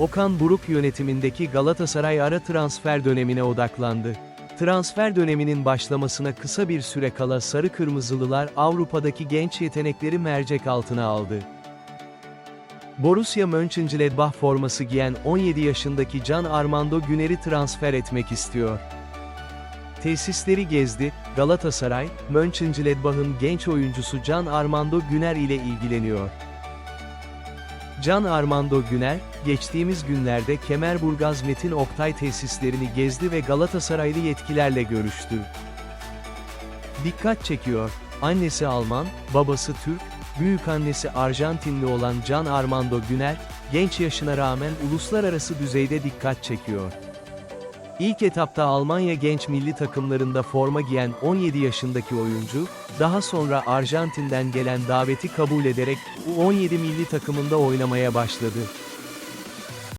Okan Buruk yönetimindeki Galatasaray ara transfer dönemine odaklandı. Transfer döneminin başlamasına kısa bir süre kala Sarı Kırmızılılar Avrupa'daki genç yetenekleri mercek altına aldı. Borussia Mönchengladbach forması giyen 17 yaşındaki Can Armando Güner'i transfer etmek istiyor. Tesisleri gezdi, Galatasaray, Mönchengladbach'ın genç oyuncusu Can Armando Güner ile ilgileniyor. Can Armando Güner, geçtiğimiz günlerde Kemerburgaz Metin Oktay tesislerini gezdi ve Galatasaraylı yetkilerle görüştü. Dikkat çekiyor, annesi Alman, babası Türk, büyükannesi Arjantinli olan Can Armando Güner, genç yaşına rağmen uluslararası düzeyde dikkat çekiyor. İlk etapta Almanya genç milli takımlarında forma giyen 17 yaşındaki oyuncu, daha sonra Arjantin'den gelen daveti kabul ederek U17 milli takımında oynamaya başladı.